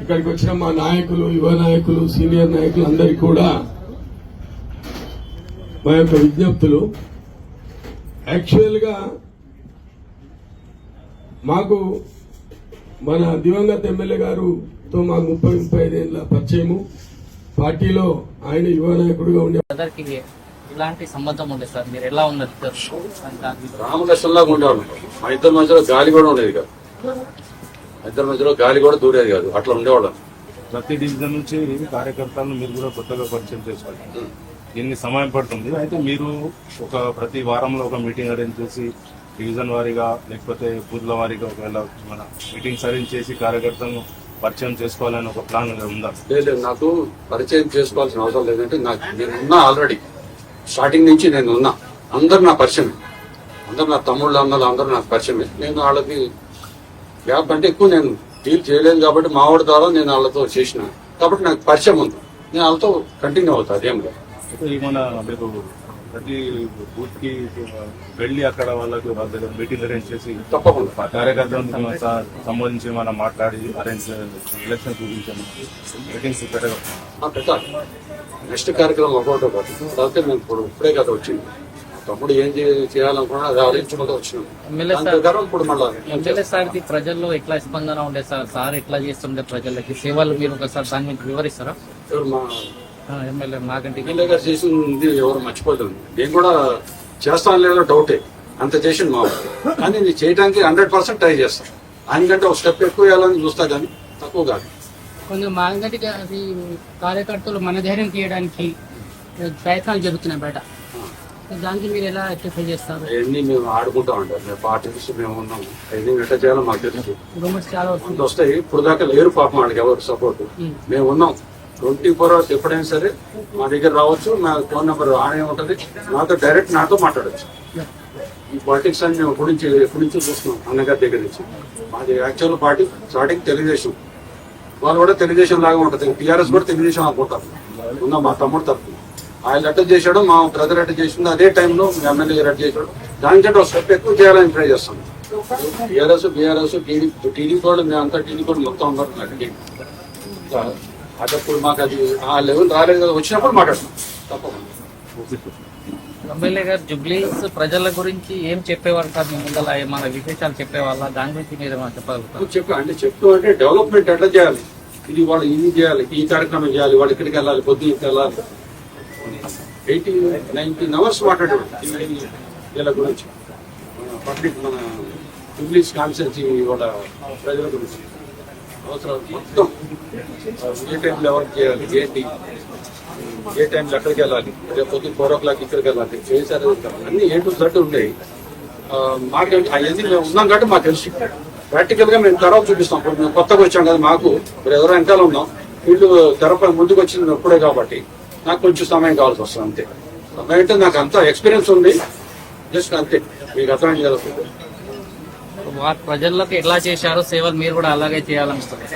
ఇక్కడికి వచ్చిన మా నాయకులు యువ నాయకులు సీనియర్ నాయకులు అందరికీ కూడా మా యొక్క విజ్ఞప్తులు. యాక్చువల్గా మాకు మన దివంగత ఎమ్మెల్యే గారుతో మాకు ముప్పై ముప్పై ఐదేళ్ళ పరిచయము. పార్టీలో ఆయన యువ నాయకుడిగా ఉండే బ్రదర్కి ఇలాంటి సంబంధం ఉండే సార్. మీరు ఎలా ఉన్నారు? రామలక్ష్మణలాగా ఉండేవాడు మా ఇద్దరి మధ్యలో గాలి కూడా ఉండేది కాదు. ఇద్దరి మధ్యలో గాలి కూడా దూరేది కాదు. అట్లా ఉండేవాళ్ళం. ప్రతి డివిజన్ నుంచి కార్యకర్తలను మీరు కూడా కొత్తగా పరిచయం చేసుకోవాలి. దీన్ని సమయం పడుతుంది. అయితే మీరు ఒక ప్రతి వారంలో ఒక మీటింగ్ అరేంజ్ చేసి డివిజన్ వారీగా లేకపోతే బూత్ల వారీగా ఒకవేళ మన మీటింగ్స్ అరేంజ్ చేసి కార్యకర్తలను పరిచయం చేసుకోవాలని ఒక ప్లాన్ ఉందా? లేదు నాకు పరిచయం చేసుకోవాల్సిన అవసరం లేదంటే నాకు నేను ఉన్నా ఆల్రెడీ స్టార్టింగ్ నుంచి నేను ఉన్నా అందరు నా పరిచయమే. అందరు నా తమ్ముళ్ళు అన్నలు అందరూ నాకు పరిచయమే. నేను వాళ్ళకి గ్యాప్ అంటే ఎక్కువ నేను డీల్ చేయలేదు కాబట్టి మావాడి ద్వారా నేను వాళ్ళతో చేసిన. కాబట్టి నాకు పరిచయం ఉంది. నేను వాళ్ళతో కంటిన్యూ అవుతా అదేం లేదు. అయితే ఈ మన మీరు ప్రతి బూత్కి వెళ్ళి అక్కడ వాళ్ళకి వాళ్ళ దగ్గర మీటింగ్ అరేంజ్ చేసి తప్పకుండా. స- సంబంధించి మనం మాట్లాడి అరేంజ్ ఎలక్షన్ చూపించాము మీటింగ్స్ పెట్టగా ఆ, పెట్టాలి నెక్స్ట్ కార్యక్రమం ఒకటో పాటు. తర్వాత నేను ఇప్పుడు ఇప్పుడే కదా వచ్చింది. తమ్ముడు ఏం చేయాలనుకున్నా అది ఆలోచించుకుంటూ వచ్చినాం. ఇప్పుడు మళ్ళా. ప్రజల్లో ఎట్లా స్పందన ఉండే సార్? సార్ ఎట్లా చేస్తుండే ప్రజలకి? సేవలు మీరు ఒకసారి దాని మీద వివరిస్తారా? ఎవరు మా ఆ, ఎమ్మెల్యే నాగంటి ఎమ్మెల్యే గారు చేసింది ఎవరు మర్చిపోలేదు. నేను కూడా చేస్తాను లేదో డౌటే. అంత చేసింది మా. కానీ నేను చేయడానికి హండ్రెడ్ పర్సెంట్ ట్రై చేస్తాను ఆయనకంటే ఒక స్టెప్ ఎక్కువ వేయాలని చూస్తా కానీ తక్కువ కాదు. కొంచెం మాగంటి గారి కార్యకర్తలు మన ధైర్యం తీయడానికి ప్రయత్నాలు జరుగుతున్నాయి బయట. దానికి మీరు ఎలా ఎక్టిఫై చేస్తారు? అవన్నీ మేము ఆడుకుంటా ఉంటాం. మేము పార్టీస్ మేము ఉన్నాం. అవన్నీ ఎట్లా చేయాలో మాకు తెలుసు. చాలా వస్తాయి. ఇప్పుడు దాకా లేరు పాపం వాళ్ళకి ఎవరు సపోర్ట్ మేము ఉన్నాం. ట్వంటీ ఫోర్ అవర్స్ ఎప్పుడైనా సరే మా దగ్గర రావచ్చు. నా ఫోన్ నెంబర్ ఆనే ఉంటుంది. నాతో డైరెక్ట్ నాతో మాట్లాడచ్చు. ఈ పాలిటిక్స్ అని మేము ఎప్పటి నుంచి ఎప్పటి నుంచో చూస్తున్నాం అన్నగారి దగ్గర నుంచి. మాది యాక్చువల్ పార్టీ స్టార్టింగ్ తెలుగుదేశం. వాళ్ళు కూడా తెలుగుదేశం లాగా ఉంటుంది. టీఆర్ఎస్ కూడా తెలుగుదేశం అనుకుంటారు. ఉన్న మా తమ్ముడు తరఫున ఆయన అటెండ్ చేశాడు మా బ్రదర్ అటెండ్ చేసింది అదే టైంలో ఎమ్మెల్యే గారు అటెండ్ చేశాడు. దానికంటే ఒక స్టెప్ ఎక్కువ చేయాలని ట్రై చేస్తాం. టీఆర్ఎస్ బీఆర్ఎస్ టీడీపీ టీడీపీ కూడా మేము అంతా టీడీపీ మొత్తం అందరం అటెండ్ అదప్పుడు మాకు అది ఆ లెవెల్ రాలేదు కదా వచ్చినప్పుడు మాట్లాడతాం తప్పకుండా. ఎమ్మెల్యే గారు జుబ్లీస్ ప్రజల గురించి ఏం చెప్పేవారు సార్ మీ ముందర ఏమైనా విశేషాలు చెప్పేవాళ్ళ? దాని గురించి మీరు ఏమైనా చెప్పగలుగుతారు? చెప్పు అంటే చెప్తూ అంటే డెవలప్మెంట్ ఎట్లా చేయాలి? ఇది వాళ్ళు ఇది చేయాలి ఈ కార్యక్రమం చేయాలి వాళ్ళు ఇక్కడికి వెళ్ళాలి పొద్దున్న ఇక్కడికి వెళ్ళాలి. ఎయిటీ నైన్టీన్ అవర్స్ మాట్లాడాడు ఈ వీళ్ళ గురించి. పబ్లిక్ మన ఇంగ్లీష్ కాన్సెన్సీ వాళ్ళ ప్రజల గురించి. అవసరం మొత్తం ఏ టైంలో ఎవరికి చేయాలి ఏంటి? ఏ టైంలో ఎక్కడికి వెళ్ళాలి? రేపు పొద్దున్న ఫోర్ ఓ క్లాక్ ఇక్కడికి వెళ్ళాలి చేశారు అన్ని ఏ టు జడ్ ఉండేవి మాకు అవన్నీ మేము ఉన్నాం కాబట్టి మాకు తెలుసు. ప్రాక్టికల్గా మేము తర్వాత చూపిస్తాం. ఇప్పుడు మేము కొత్తగా వచ్చాం కదా మాకు. ఇప్పుడు ఎవరో వెనకాల ఉన్నాం. వీళ్ళు తెరపై ముందుకు వచ్చింది ఎప్పుడే కాబట్టి నాకు కొంచెం సమయం కావాల్సి వస్తుంది అంతే. సమయం అంటే నాకు అంత ఎక్స్పీరియన్స్ ఉంది. జస్ట్ అంతే. మీకు అర్థం చేయాలి ప్రజలకు ఎట్లా చేశారో సేవలు మీరు కూడా అలాగే చేయాలనిస్తుంది